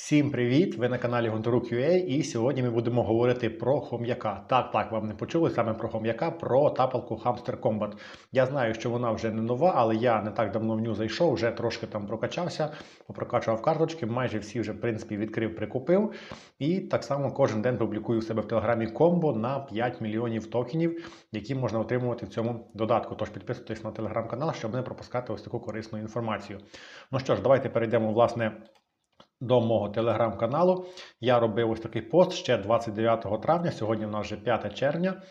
Всім привіт! Ви на каналі Гонторук.ua і сьогодні ми будемо говорити про хом'яка. Так, так, вам не почули саме про хом'яка, про тапалку Hamster Combat. Я знаю, що вона вже не нова, але я не так давно в ню зайшов, вже трошки там прокачався, попрокачував карточки, майже всі вже в принципі відкрив, прикупив. І так само кожен день публікую у себе в телеграмі комбо на 5 мільйонів токенів, які можна отримувати в цьому додатку. Тож підписуйтесь на телеграм-канал, щоб не пропускати ось таку корисну інформацію. Ну що ж, давайте перейдемо власне до мого телеграм-каналу. Я робив ось такий пост ще 29 травня, сьогодні в нас вже 5 червня.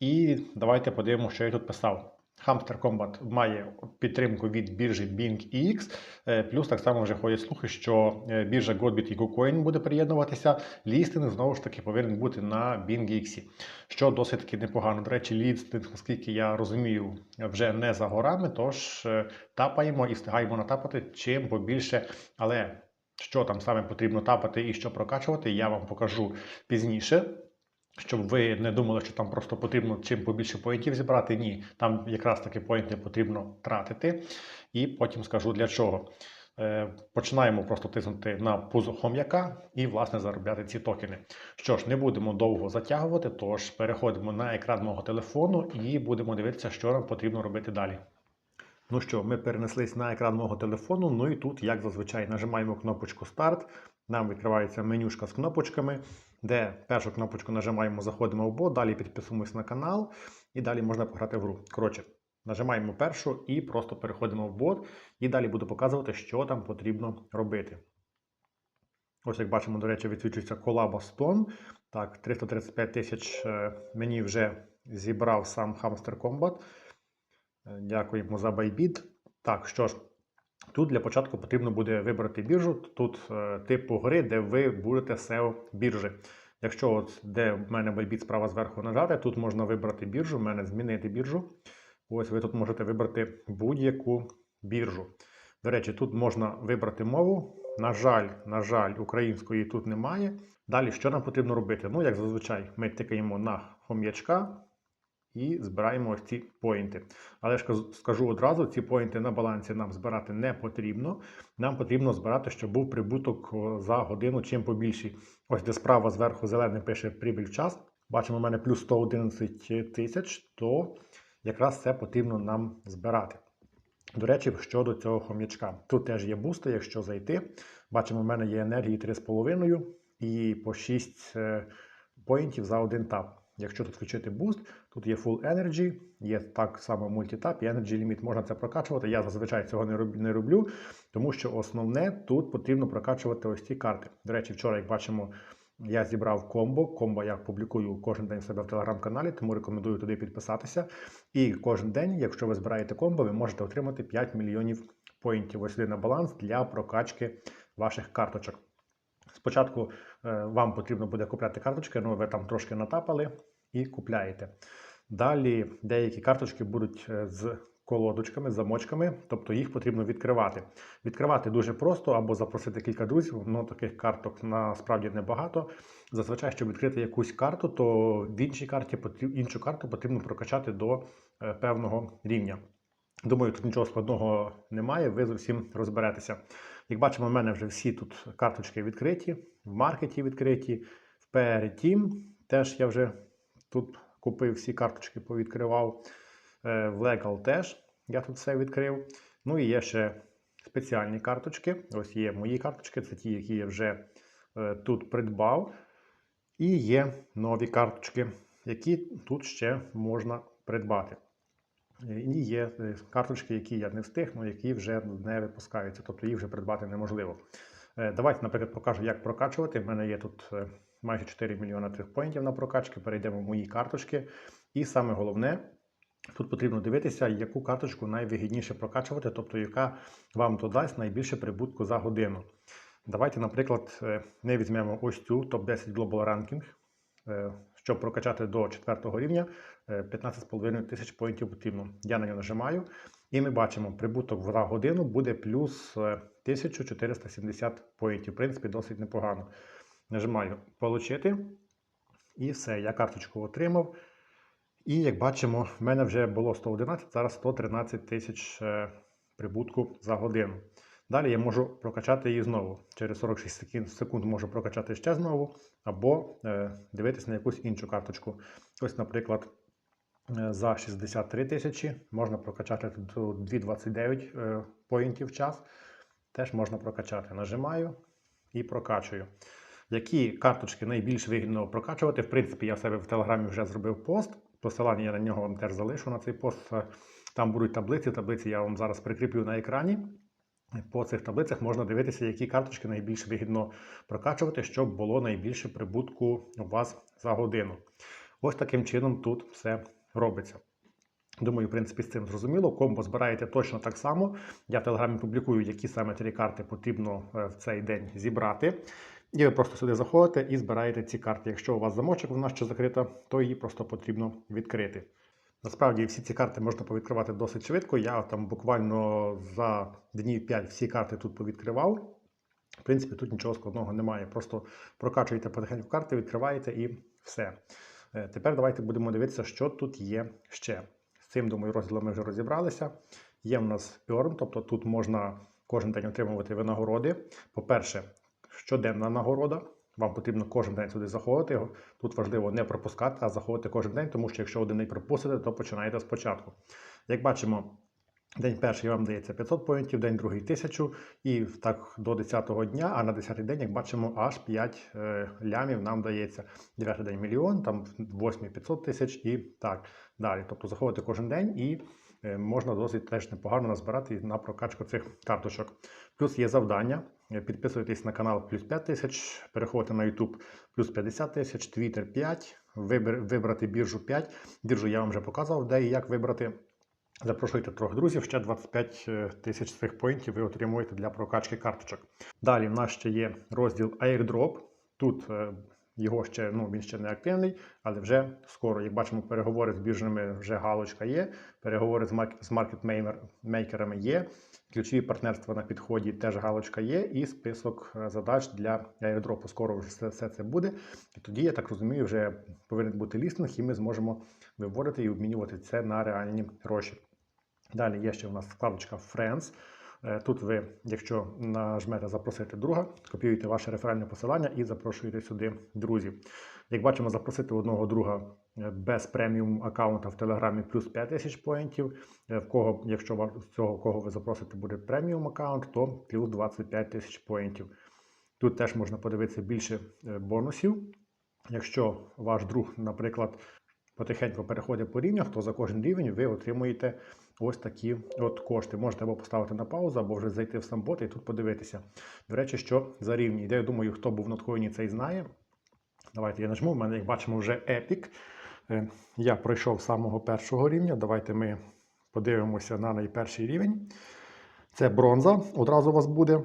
І давайте подивимося, що я тут писав. Hamster Combat має підтримку від біржі Bing EX, е, плюс так само вже ходять слухи, що е, біржа Godbit і KuCoin буде приєднуватися. Лістинг знову ж таки повинен бути на Bing що досить таки непогано. До речі, лістинг, наскільки я розумію, вже не за горами, тож е, тапаємо і встигаємо натапати чим побільше. Але що там саме потрібно тапати і що прокачувати, я вам покажу пізніше. Щоб ви не думали, що там просто потрібно чим побільше поінтів зібрати. Ні, там якраз таки поінти потрібно тратити, і потім скажу для чого. Е, Починаємо просто тиснути на пузо хом'яка і, власне, заробляти ці токени. Що ж, не будемо довго затягувати, тож переходимо на екран мого телефону і будемо дивитися, що нам потрібно робити далі. Ну що, ми перенеслись на екран мого телефону. Ну і тут, як зазвичай, нажимаємо кнопочку Старт. Нам відкривається менюшка з кнопочками, де першу кнопочку нажимаємо, заходимо в бот, далі підписуємось на канал, і далі можна пограти в гру. Коротше, нажимаємо першу і просто переходимо в бот, і далі буду показувати, що там потрібно робити. Ось, як бачимо, до речі, відсвічується колаба Stone. Так, 335 тисяч е, мені вже зібрав сам Hamster Combat. Дякуємо за байбіт. Так, що ж, тут для початку потрібно буде вибрати біржу. Тут е, типу гри, де ви будете SEO біржі. Якщо от де в мене байбіт справа зверху нажати, тут можна вибрати біржу, в мене змінити біржу. Ось ви тут можете вибрати будь-яку біржу. До речі, тут можна вибрати мову. На жаль, на жаль, української тут немає. Далі, що нам потрібно робити? Ну, як зазвичай, ми тикаємо на хом'ячка і збираємо ось ці поінти. Але ж скажу одразу: ці поінти на балансі нам збирати не потрібно. Нам потрібно збирати, щоб був прибуток за годину чим побільший. Ось де справа зверху зелений пише прибіль в час. Бачимо, у мене плюс 111 тисяч, то якраз це потрібно нам збирати. До речі, щодо цього хом'ячка. Тут теж є бусти, якщо зайти. Бачимо, в мене є енергії 3,5 і по 6 е, поінтів за один тап. Якщо тут включити буст, тут є Full Energy, є так само мультитап і Energy Limit. Можна це прокачувати. Я зазвичай цього не роблю, тому що основне тут потрібно прокачувати ось ці карти. До речі, вчора, як бачимо, я зібрав комбо. Комбо я публікую кожен день в себе в телеграм-каналі, тому рекомендую туди підписатися. І кожен день, якщо ви збираєте комбо, ви можете отримати 5 мільйонів поінтів ось сюди на баланс для прокачки ваших карточок. Спочатку е, вам потрібно буде купляти карточки, ну ви там трошки натапали і купляєте. Далі деякі карточки будуть е, з колодочками, замочками, тобто їх потрібно відкривати. Відкривати дуже просто або запросити кілька друзів, ну таких карток насправді небагато. Зазвичай, щоб відкрити якусь карту, то в іншій карті іншу карту потрібно прокачати до е, певного рівня. Думаю, тут нічого складного немає, ви з усім розберетеся. Як бачимо, в мене вже всі тут карточки відкриті, в маркеті відкриті, в PR Team теж я вже тут купив всі карточки, повідкривав. Е, В Legal теж я тут все відкрив. Ну і є ще спеціальні карточки. Ось є мої карточки, це ті, які я вже е, тут придбав. І є нові карточки, які тут ще можна придбати. І є е, карточки, які я не встиг, але які вже не випускаються, тобто їх вже придбати неможливо. Е, Давайте, наприклад, покажу, як прокачувати. У мене є тут е, майже 4 мільйони трьох поінтів на прокачки. Перейдемо в мої карточки. І саме головне, тут потрібно дивитися, яку карточку найвигідніше прокачувати, тобто яка вам додасть найбільше прибутку за годину. Давайте, наприклад, е, ми візьмемо ось цю топ-10 Global Ranking. Е, Щоб прокачати до 4 рівня, е, 15,5 тисяч поінтів потрібно. Я на нього нажимаю, і ми бачимо, прибуток за годину буде плюс е, 1470 поінтів. В принципі, досить непогано. Нажимаю Получити. І все, я карточку отримав. І як бачимо, в мене вже було 111, зараз 113 тисяч е, прибутку за годину. Далі я можу прокачати її знову. Через 46 секунд- можу прокачати ще знову, або е, дивитися на якусь іншу карточку. Ось, наприклад, е, за 63 тисячі можна прокачати до 2,29 е, поінтів в час. Теж можна прокачати. Нажимаю і прокачую. Які карточки найбільш вигідно прокачувати? В принципі, я себе в Телеграмі вже зробив пост. Посилання я на нього вам теж залишу на цей пост. Е, Там будуть таблиці. Таблиці я вам зараз прикріплю на екрані. По цих таблицях можна дивитися, які карточки найбільш вигідно прокачувати, щоб було найбільше прибутку у вас за годину. Ось таким чином тут все робиться. Думаю, в принципі, з цим зрозуміло. Комбо збираєте точно так само. Я в телеграмі публікую, які саме три карти потрібно е, в цей день зібрати. І ви просто сюди заходите і збираєте ці карти. Якщо у вас замочок вона ще закрита, то її просто потрібно відкрити. Насправді всі ці карти можна повідкривати досить швидко. Я там буквально за днів 5 всі карти тут повідкривав. В принципі, тут нічого складного немає. Просто прокачуєте потихеньку карти, відкриваєте і все. Е, Тепер давайте будемо дивитися, що тут є ще. З цим, думаю, розділом ми вже розібралися. Є в нас Earn, тобто тут можна кожен день отримувати винагороди. По-перше, щоденна нагорода. Вам потрібно кожен день сюди заходити. Тут важливо не пропускати, а заходити кожен день, тому що якщо один день пропустите, то починаєте спочатку. Як бачимо, день перший вам дається 500 поінтів, день другий 1000, і так до 10-го дня, а на 10-й день, як бачимо, аж 5 е, лямів нам дається. 9 день мільйон, там 8 500 тисяч і так далі. Тобто заходите кожен день і е, можна досить теж непогано назбирати на прокачку цих карточок. Плюс є завдання. Е, Підписуйтесь на канал плюс 5 тисяч, переходите на YouTube плюс 50 тисяч, Twitter 5, вибір, вибрати біржу 5. Біржу я вам вже показував, де і як вибрати. Запрошуйте трьох друзів, ще 25 е, тисяч цих поінтів ви отримуєте для прокачки карточок. Далі в нас ще є розділ Airdrop. Тут е, його ще ну, він ще не активний, але вже скоро, як бачимо, переговори з біржами вже галочка є. Переговори з, марк- з маркетмейкерами є. Ключові партнерства на підході теж галочка є, і список е, задач для airdropу. Скоро вже все, все це буде. І тоді, я так розумію, вже повинен бути лістинг, і ми зможемо виводити і обмінювати це на реальні гроші. Далі є ще у нас вкладочка Friends. Е, Тут ви, якщо нажмете запросити друга, копіюєте ваше реферальне посилання і запрошуєте сюди друзів. Як бачимо, запросити одного друга е, без преміум аккаунта в Телеграмі плюс 5 тисяч поінтів. Е, В кого, якщо з цього, кого ви запросите, буде преміум аккаунт, то плюс 25 тисяч поінтів. Тут теж можна подивитися більше бонусів. Якщо ваш друг, наприклад, потихеньку переходить по рівнях, то за кожен рівень ви отримуєте ось такі от кошти. Можете або поставити на паузу, або вже зайти в сам бот і тут подивитися. До речі, що за рівні. Я думаю, хто був на ткоїні, цей знає. Давайте я нажму. У мене, як бачимо, вже Epic. Е, Я пройшов самого першого рівня. Давайте ми подивимося на найперший рівень. Це бронза, одразу у вас буде.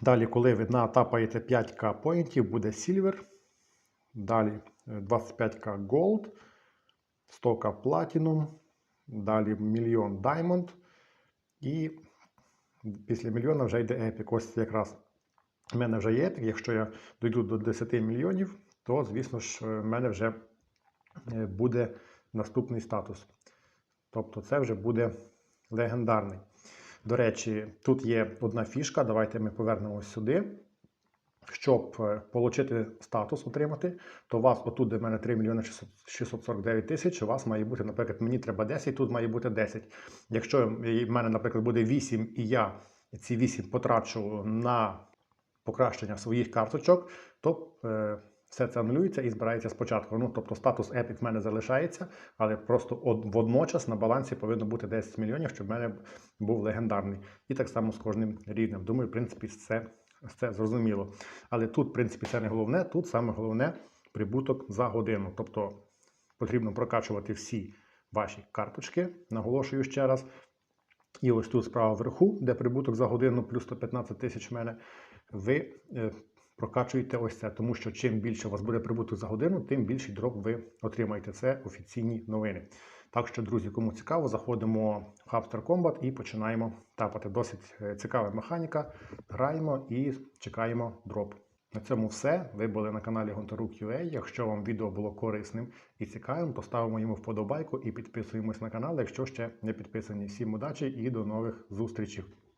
Далі, коли ви натапаєте 5к поінтів, буде Silver. Далі е, 25к Gold, 100к Platinum, далі мільйон Diamond. І після мільйона вже йде Epic. Ось якраз в мене вже є Epic. Якщо я дойду до 10 мільйонів, то, звісно ж, в мене вже е, буде наступний статус. Тобто це вже буде легендарний. До речі, тут є одна фішка. Давайте ми повернемось сюди. Щоб е, отримати статус, отримати, то у вас отут, де в мене 3 мільйони 600 649 тисяч, у вас має бути, наприклад, мені треба 10, тут має бути 10. Якщо в мене, наприклад, буде 8, і я ці 8 потрачу на покращення своїх карточок, то е, все це анулюється і збирається спочатку. Ну, тобто статус Epic в мене залишається, але просто од- водночас на балансі повинно бути 10 мільйонів, щоб в мене був легендарний. І так само з кожним рівнем. Думаю, в принципі, це, це зрозуміло. Але тут, в принципі, це не головне. Тут саме головне прибуток за годину. Тобто потрібно прокачувати всі ваші карточки. Наголошую ще раз. І ось тут справа вверху, де прибуток за годину плюс 115 тисяч в мене, ви е, прокачуєте ось це, тому що чим більше у вас буде прибуток за годину, тим більший дроп ви отримаєте. Це офіційні новини. Так що, друзі, кому цікаво, заходимо в Hubster Combat і починаємо тапати. Досить е, цікава механіка. Граємо і чекаємо дроп. На цьому все. Ви були на каналі Гонтарук.ua. Якщо вам відео було корисним і цікавим, то ставимо йому вподобайку і підписуємось на канал, якщо ще не підписані. Всім удачі і до нових зустрічей!